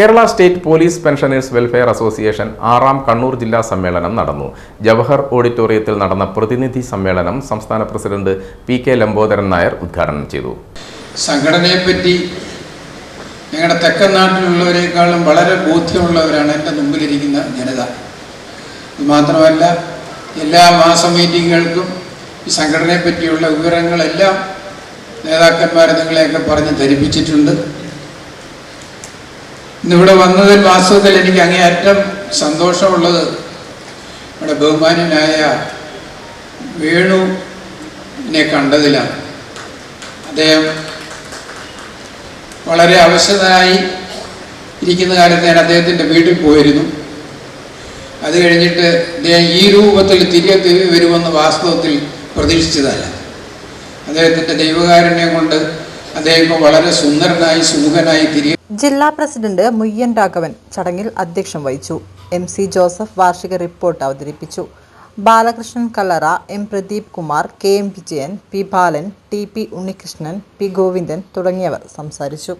Kerala state police pensioners welfare association ആറാം കണ്ണൂർ ജില്ലാ സമ്മേളനം നടന്നു. ജവഹർ ഓഡിറ്റോറിയത്തിൽ നടന്ന പ്രതിനിധി സമ്മേളനം സംസ്ഥാന president P K Lambodaran Nair ഉദ്ഘാടനം ചെയ്തു. സംഘടനയെപ്പറ്റി ഞങ്ങളുടെ തെക്കൻ നാട്ടിലുള്ളവരെക്കാളും വളരെ ബോധ്യമുള്ളവരാണ് എന്റെ മുമ്പിലിരിക്കുന്ന ജനത. മാത്രമല്ല എല്ലാ മാസ മീറ്റിങ്ങുകൾക്കും ഈ സംഘടനയെ പറ്റിയുള്ള വിവരങ്ങളെല്ലാം നേതാക്കന്മാർ നിങ്ങളെയൊക്കെ പറഞ്ഞ് ധരിപ്പിച്ചിട്ടുണ്ട്. ഇന്നിവിടെ വന്നതിൽ വാസ്തവത്തിൽ എനിക്ക് അങ്ങേയറ്റം സന്തോഷമുള്ളത്. നമ്മുടെ ബഹുമാനനായ വേണുവിനെ കണ്ടതിലാണ് അദ്ദേഹം വളരെ അവശതനായി ഇരിക്കുന്ന കാലത്ത് ഞാൻ അദ്ദേഹത്തിന്റെ വീട്ടിൽ പോയിരുന്നു. അത് കഴിഞ്ഞിട്ട് അദ്ദേഹം ഈ രൂപത്തിൽ തിരികെ തിരികെ വരുമെന്ന് വാസ്തവത്തിൽ പ്രതീക്ഷിച്ചതല്ല. അദ്ദേഹത്തിന്റെ ദൈവകാരുണ്യം കൊണ്ട് അദ്ദേഹം വളരെ സുന്ദരനായി സുമുഖനായി തിരികെ ജില്ലാ പ്രസിഡന്റ് മുയ്യൻ രാഘവൻ ചടങ്ങിൽ അധ്യക്ഷം വഹിച്ചു. എം സി ജോസഫ് വാർഷിക റിപ്പോർട്ട് അവതരിപ്പിച്ചു. Balakrishnan Kallara M Pradeep Kumar K M Vijayan P Balan T P Unnikrishnan P Govindan തുടങ്ങിയവർ സംസാരിച്ചു.